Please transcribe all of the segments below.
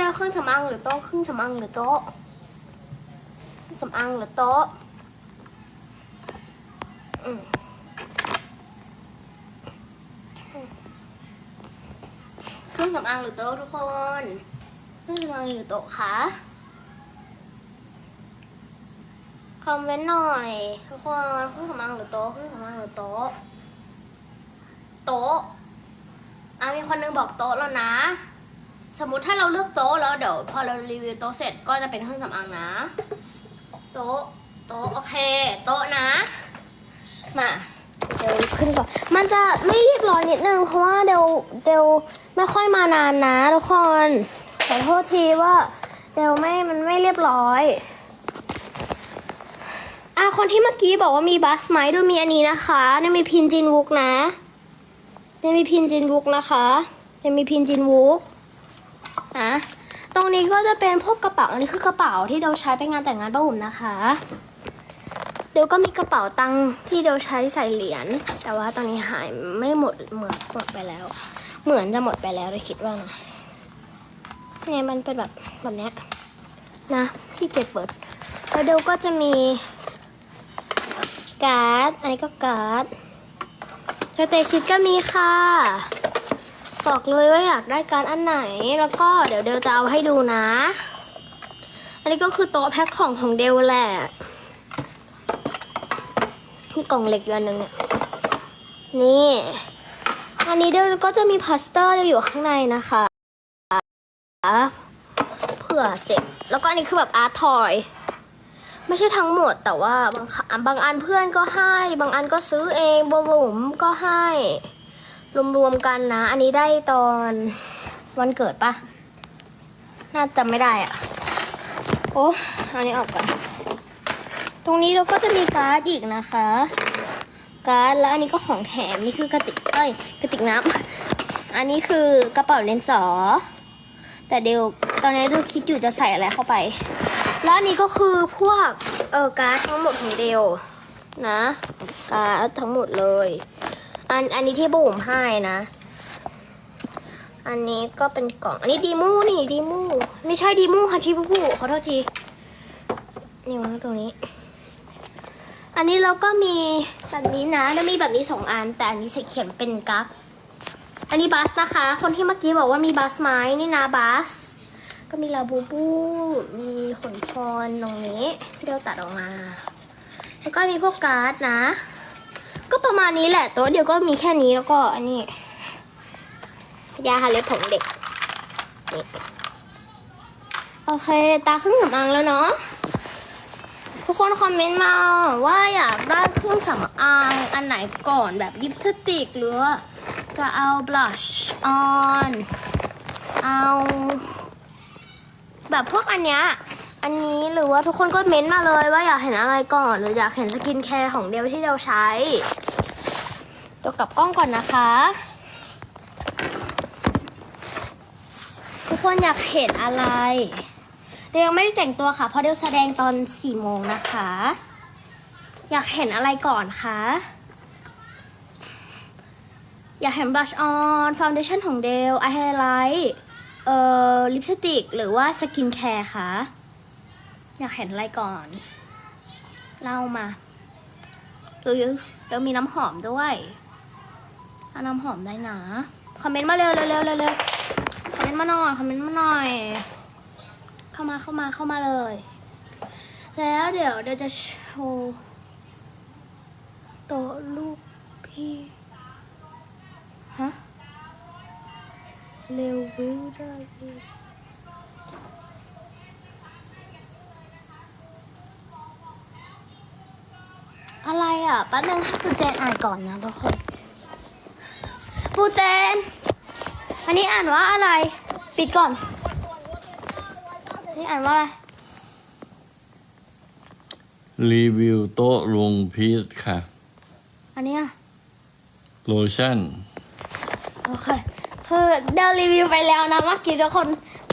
เร็วเครื่องสำอางหรือโต๊ะเครื่องสำอางหรือโต๊ะสำอางหรือโต๊ะเครื่องสำอางหรือโต๊ะทุกคน เครื่องสำอางหรือโต๊ะคะคอมเมนต์หน่อยทุกคนเครื่องสำอางหรือโต๊ะเครื่องสำอางหรือโต๊ะโต๊ะอะมีคนนึงบอกโต๊ะแล้วนะ สมมุติถ้าเราเลือกโต๊ะแล้วเดี๋ยวพอเรารีวิวโต๊ะเสร็จก็จะเป็นเครื่องสำอางนะ โต๊ะโต๊ะโอเค โต๊ะนะ มาเดี๋ยวขึ้นก่อน มันจะไม่เรียบร้อยนิดนึงเพราะว่าเดี๋ยวเดี๋ยวไม่ค่อยมานานนะทุกคนขอโทษทีว่าเดี๋ยวไม่มันไม่เรียบร้อยอะคนที่เมื่อกี้บอกว่ามีบัสไหมดูมีอันนี้นะคะนี่มีพินจินวุกนะนี่มีพินจินวุกนะคะนี่มีพินจินวุก นะตรงนี้ก็จะเป็นพวกกระเป๋า อันนี้คือกระเป๋าที่เดาใช้ไปงานแต่งงานป้าบุ๋มนะคะ เดี๋ยวก็มีกระเป๋าตังค์ที่เดาใช้ใส่เหรียญ แต่ว่าตอนนี้หายไม่หมดเหมือนหมดไปแล้ว เหมือนจะหมดไปแล้วเลยคิดว่านะเนี่ยมันเป็นแบบแบบเนี้ยนะที่เก็บเปิดแล้วเดวก็จะมีการ์ด อันนี้ก็การ์ดสเตชิตก็มีค่ะ บอกเลยว่าอยากได้การดอันไหน แล้วก็เดี๋ยวเดลจะเอาให้ดูนะ อันนี้ก็คือโต๊ะแพ็คของของเดลแหละมีกล่องเหล็กอยู่อันหนึ่งเนี่ยนี่ อันนี้เดลก็จะมีพลาสเตอร์อยู่ข้างในนะคะเผื่อเจ็บ แล้วก็อันนี้คือแบบอาร์ตทอยไม่ใช่ทั้งหมดแต่ว่าบางบางอันเพื่อนก็ให้ บางอันก็ซื้อเองบวบุ๋มก็ให้ รวมๆกันนะ อันนี้ได้ตอนวันเกิดปะน่าจำไม่ได้อะโอ้อันนี้ออกก่อน ตรงนี้เราก็จะมีการ์ดอีกนะคะ การ์ดแล้วอันนี้ก็ของแถมนี่คือกระติกเอ้ยกระติกน้ำอันนี้คือกระเป๋าเลนส์สอแต่เดี๋ยวตอนนี้ดูคิดอยู่จะใส่อะไรเข้าไป แล้วอันนี้ก็คือพวกเออการ์ดทั้งหมดของเดลนะ การ์ดทั้งหมดเลย อันอันนี้ที่บุ๋มให้นะ อันนี้ก็เป็นกล่อง อันนี้ดีมูนี่ดีมู ไม่ใช่ดีมูค่ะชิบุบุขอโทษที นี่วางตรงนี้ อันนี้เราก็มีแบบนี้นะแล้วมีแบบนี้สองอัน แต่อันนี้ใส่เขียนเป็นกั๊กอันนี้บัสนะคะ คนที่เมื่อกี้บอกว่ามีบัสไหมนี่นะบัส ก็มีลาบูบู มีขนพรตรงนี้ที่เราตัดออกมา แล้วก็มีพวกการ์ดนะ ก็ประมาณนี้แหละโต๊ะเดียวก็มีแค่นี้แล้วก็อันนี้ ยาฮาเล็บของเด็กโอเค ตาเครื่องสำอางแล้วเนาะทุกคนคอมเมนต์มาว่าอยากได้เครื่องสำอางอันไหนก่อนแบบลิปสติกหรือจะเอาบลัชออนเอา แบบพวกอันเนี้ย อันนี้หรือว่าทุกคนก็เม้นต์มาเลยว่าอยากเห็นอะไรก่อน หรืออยากเห็นสกินแคร์ของเดลที่เดลใช้ตัวกลับกล้องก่อนนะคะ ทุกคนอยากเห็นอะไร เดลยังไม่ได้แต่งตัวค่ะเพราะเดลแสดงตอน4โมงนะคะ อยากเห็นอะไรก่อนคะอยากเห็นบลัชออนฟ u วเดชั่นของเดลไอไฮไลท์เอ่อลิปสติก หรือว่าสกินแคร์ค่ะ อยากเห็นอะไรก่อนเล่ามาหรือเดี๋ยวมีน้ำหอมด้วยเอาน้ำหอมได้นะคอมเมนต์มาเร็วเร็วเร็วเร็วเร็วคอมเมนต์มาหน่อยคอมเมนต์มาหน่อย เข้ามาเข้ามาเข้ามาเลย แล้วเดี๋ยวเดี๋ยวจะโชว์โต๊ะลูกพี่ฮะเร็ววิวได้ อะแป๊บนึงให้ปูเจนอ่านก่อนนะทุกคนปูเจน อันนี้อ่านว่าอะไร ปิดก่อน นี่อ่านว่าอะไร รีวิวโต๊ะลุงพีทค่ะ อันนี้อะโลชั่น โอเค คือเดารีวิวไปแล้วนะ เมื่อกี้ทุกคน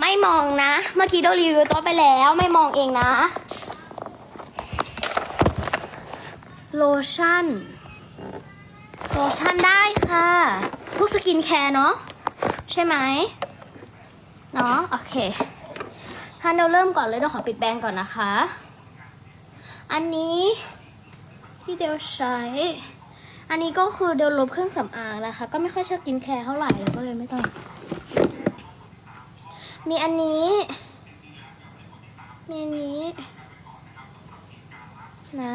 ไม่มองนะ เมื่อกี้เดารีวิวโต๊ะไปแล้วไม่มองเองนะ โลชั่น โลชั่นได้ค่ะ พวกสกินแคร์เนาะใช่ไหมเนาะโอเคฮันเดลเริ่มก่อนเลยเดี๋ยวขอปิดแบงก์ก่อนนะคะ อันนี้ที่เดลใช้ อันนี้ก็คือเดลลบเครื่องสำอางนะคะ ก็ไม่ค่อยชอบกินแคร์เท่าไหร่เลยก็เลยไม่ต้อง มีอันนี้ มีอันนี้ นะ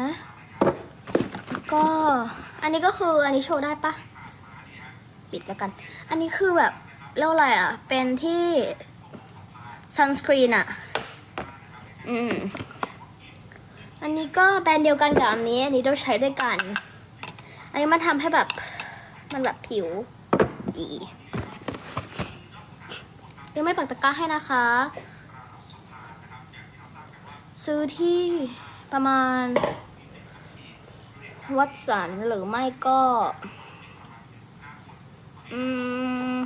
ก็อันนี้ก็คืออันนี้โชว์ได้ปะปิดแล้วกัน อันนี้คือแบบเรียกว่าอะไรอะ เป็นที่ซันสกรีนอะ อืม อันนี้ก็แบรนด์เดียวกันกับอันนี้ อันนี้เราใช้ด้วยกัน อันนี้มันทำให้แบบมันแบบผิวดียังไม่ปักตะกร้าให้นะคะ ซื้อที่ประมาณ วัดสันหรือไม่ก็ อืม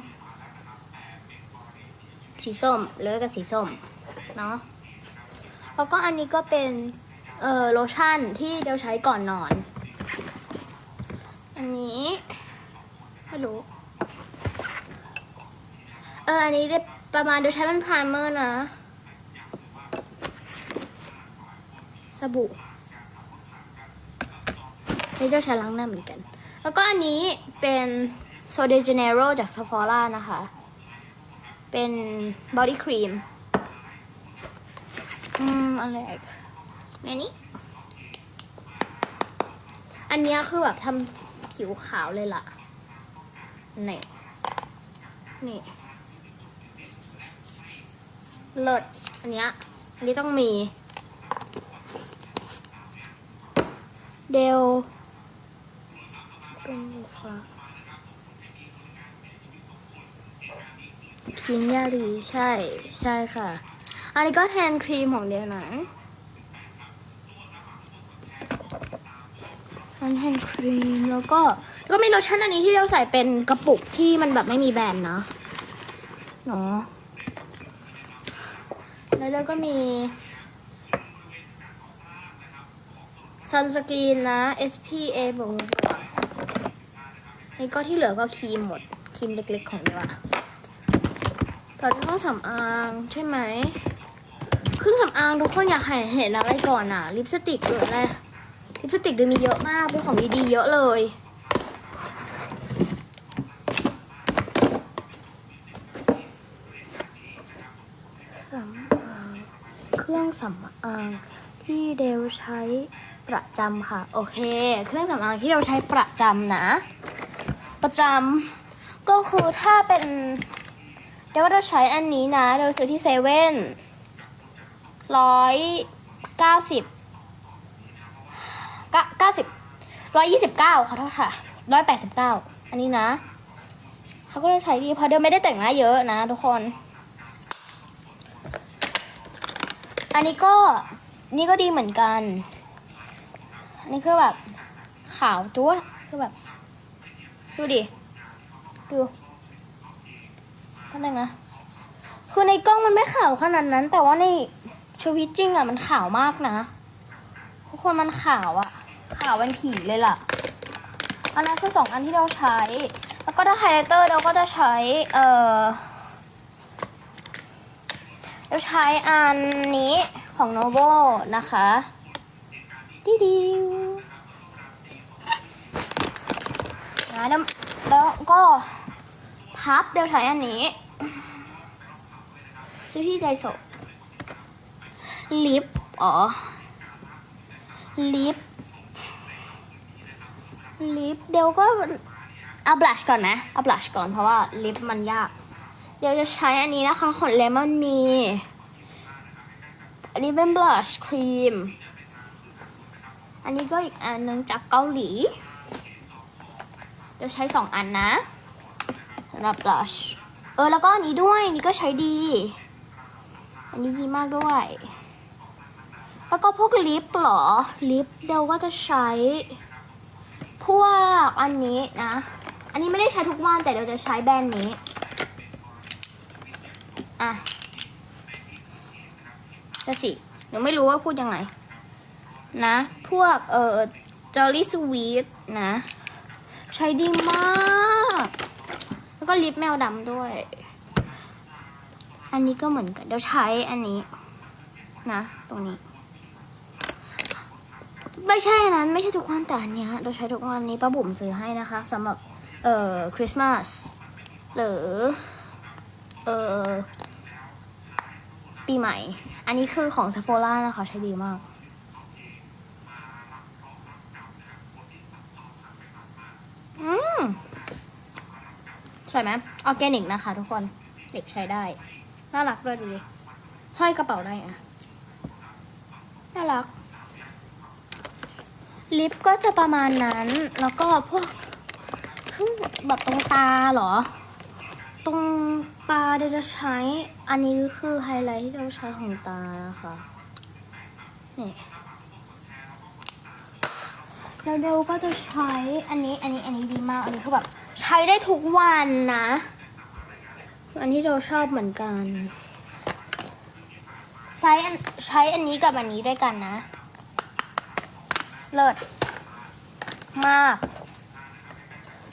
สีส้มเลือกกับสีส้ม เนาะแล้วก็อันนี้ก็เป็น เอ่อโลชั่นที่เดลใช้ก่อนนอน อันนี้ไม่รู้ เออ อันนี้ได้ประมาณเดลใช้เป็นไพรเมอร์นะสบู่ นี่จะใช้ล้างหน้าเหมือนกัน แล้วก็อันนี้เป็นโซเดจเนโรจาก s ซ p h o r a นะคะ เป็นบอดี้ครีม อืม อะไรอีกอันนี้ อันเนี้ยคือแบบทำผิวขาวเลยล่ะ นี่ นี่ เลิศ อันเนี้ย อันนี้ต้องมี เดล เป็นฟ้าคินยารีใช่ใช่ค่ะ อันนี้ก็แฮนด์ครีมของเดียวนะอันแฮนด์ครีมแล้วก็แล้วก็มีโลชั่นอันนี้ที่เราใส่เป็นกระปุกที่มันแบบไม่มีแบรนด์นะเนาะแล้วเราก็มีซันสกรีนนะ SPA บวก บวกนี่ก็ที่เหลือก็ครีมหมด ครีมเล็กๆของเดียวอะตอด้วยเครื่องสำอางใช่ไหม เครื่องสำอางทุกคนอยากเห็นเห็นอะไรก่อนอะลิปสติกหรืออะไร ลิปสติกดูมีเยอะมาก เป็นของดีๆเยอะเลยเครื่องสำอางที่เดลใช้ประจำค่ะ โอเค เครื่องสำอางที่เราใช้ประจำนะ ประจำก็คือถ้าเป็นเดี๋ยวก็จะใช้อันนี้นะเดี๋ยวซื้อที่เซเว่นร้อยเก้าสิบเก้าสิบร้อยยี่สิบเก้าขอโทษค่ะร้อยแปดสิบเก้าอันนี้นะเขาก็จะใช้ดีเพราะเดี๋ยวไม่ได้แต่งหน้าเยอะนะทุกคน อันนี้ก็นี่ก็ดีเหมือนกัน อันนี้คือแบบขาวจั๊วคือแบบ ดูดิ ดูอะไรนะคือในกล้องมันไม่ขาวขนาดนั้น แต่ว่าในชีวิตจริงอะมันขาวมากนะทุกคนมันขาวอะ ขาวเป็นผีเลยล่ะ อันนั้นคือสองอันที่เราใช้ แล้วก็ถ้าไฮไลท์เตอร์เราก็จะใช้ เอ่อเราใช้อันนี้ของ Novo นะคะดิดิว แล้วแล้วก็พับเดี๋ยวใช้อันนี้ซื้อที่ไดโซลิปอ๋อ ลิป ลิปเดี๋ยวก็เอาบลัชก่อนไหมเอาบลัชก่อนเพราะว่าลิปมันยาก เดี๋ยวจะใช้อันนี้นะคะของเลมอนมี อันนี้เป็นบลัชครีม อันนี้ก็อีกอันหนึงจากเกาหลี เดี๋ยวใช้สองอันนะสำหรับบลัชเออแล้วก็อันนี้ด้วยนนี้ก็ใช้ดี อันนี้ดีมากด้วย แล้วก็พวกลิปหรอ ลิปเดลก็จะใช้ พวกอันนี้นะ อันนี้ไม่ได้ใช้ทุกวันแต่เดี๋ยวจะใช้แบรนด์นี้ อะจะสิหนูไม่รู้ว่าพูดยังไง นะ พวกเอ่อ Jolly Sweet นะ ใช้ดีมาก แล้วก็ลิปแมวดำด้วย อันนี้ก็เหมือนกัน เดี๋ยวใช้อันนี้ นะ ตรงนี้ ไม่ใช่อันนั้น ไม่ใช่ทุกวันแต่อันเนี้ยเราใช้ทุกวันนี้ป้าบุ๋มซื้อให้นะคะสำหรับ เอ่อคริสต์มาสหรือ เอ่อปีใหม่ อันนี้คือของซ a โฟล่านะคะ ใช้ดีมาก อืม สวยไหมออร์แกนิกนะคะ ทุกคนเด็กใช้ได้ น่ารักด้วยดูดิห้อยกระเป๋าได้อะน่ารัก ลิปก็จะประมาณนั้น แล้วก็พวกแบบตรงตาเหรอ ตรงตาเดี๋ยวจะใช้ อันนี้คือไฮไลท์ที่เราใช้ของตานะคะนี่แล้วเดลก็จะใช้อันนี้ อันนี้ อันนี้ดีมาก อันนี้คือแบบ ใช้ได้ทุกวันนะ อันที่เราชอบเหมือนกัน ใช้ใช้อันนี้กับอันนี้ด้วยกันนะ เลิศมาก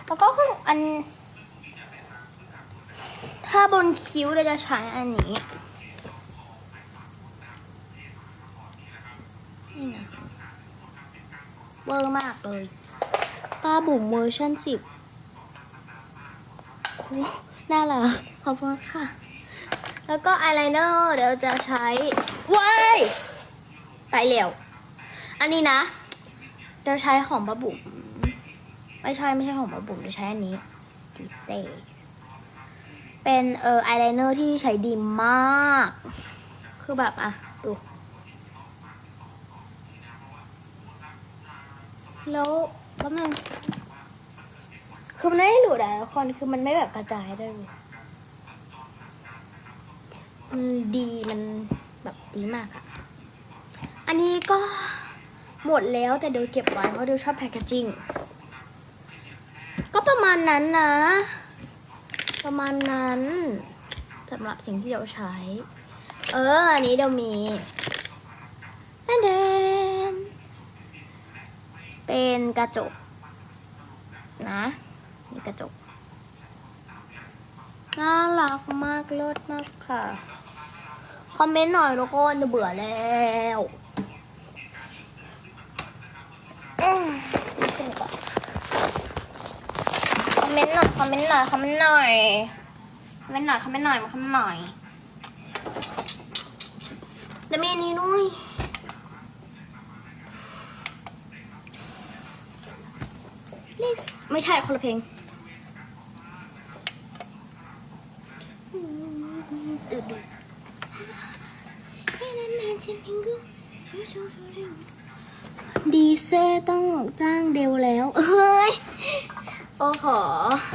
แล้วก็คืออัน ถ้าบนคิ้วเราจะใช้อันนี้นี่นะเวอร์มากเลย ป้าบุ๋มเวอร์ชันสิบ น่ารักขอบคุณค่ะ แล้วก็อายไลเนอร์เดี๋ยวจะใช้เว้ยไปเร็วอันนี้นะเดี๋ยวใช้ของป้าบุ๋มไม่ใช่ไม่ใช่ของป้าบุ๋มเดี๋ยวใช้อันนี้ดิเตเป็นเอออายไลเนอร์ที่ใช้ดีมาก คือแบบอะ ดูแล้วแป๊บนึง คือมันไม่หลุดอะทุกคนคือมันไม่แบบกระจายได้เลยมันดีมันแบบดีมากอะอันนี้ก็หมดแล้วแต่เดี๋ยวเก็บไว้เพราะเดี๋ยวชอบแพคเกจิ้งก็ประมาณนั้นนะ ประมาณนั้นสำหรับสิ่งที่เดี๋ยวใช้ เออ อันนี้เดี๋ยวมีแตนเดนเป็นกระจกนะ นี่กระจก น่ารักมากเลิศมากค่ะ คอมเมนต์หน่อยทุกคนจะเบื่อแล้วขึ้นก่อนคอมเมนต์หน่อยคอมเมนต์หน่อยคอมเมนต์หน่อยคอมเมนต์หน่อยคอมเมนต์หน่อยมาคอมเมนต์หน่อยแล้วมีนนี้ด้วยไม่ใช่คนละเพลง ดีเซต้องจ้างเดวแล้วเฮ้ย โอ้โห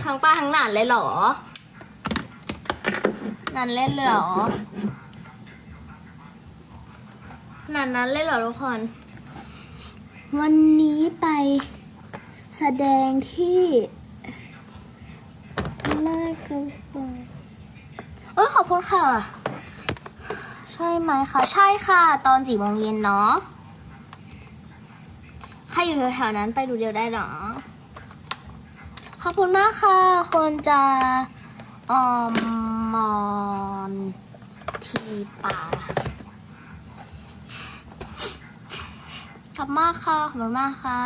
ทั้งป้าทั้งหลานเลยเหรอนันเล่นเลยเหรอขนาดนั้นเลยเหรอทุกคน วันนี้ไปแสดงที่เลาดกระบัง เอ้ยขอบคุณค่ะ ใช่ไหมคะใช่ค่ะ ตอนสี่โมงเย็นเนาะใครอยู่แถวๆนั้นไปดูเดียวได้เหรอขอบคุณมากค่ะ คนจะออมมอนทีป่าขอบคุณมากค่ะ ขอบคุณมากค่ะ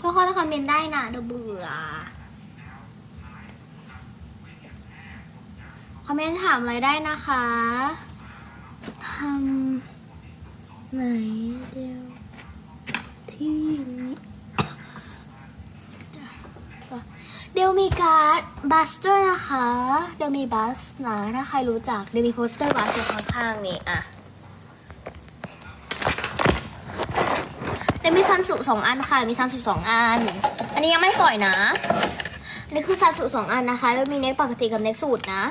ทุกคนคอมเมนต์ได้นะเดี๋ยวเบื่อ คอมเมนต์ถามอะไรได้นะคะทำไหนเดียวที่มีเดี๋ยวมีการ์ดบัสด้วยนะคะ เดี๋ยวมีบัสนะถ้าใครรู้จัก เดี๋ยวมีโปสเตอร์บัสอยู่ข้างๆนี่อะเดี๋ยวมีซันสุสองอันค่ะ มีซันสุสองอัน อันนี้ยังไม่ปล่อยนะ อันนี้คือซันสุสองอันนะคะ แล้วมีเน็กปกติกับเน็กสูตรนะ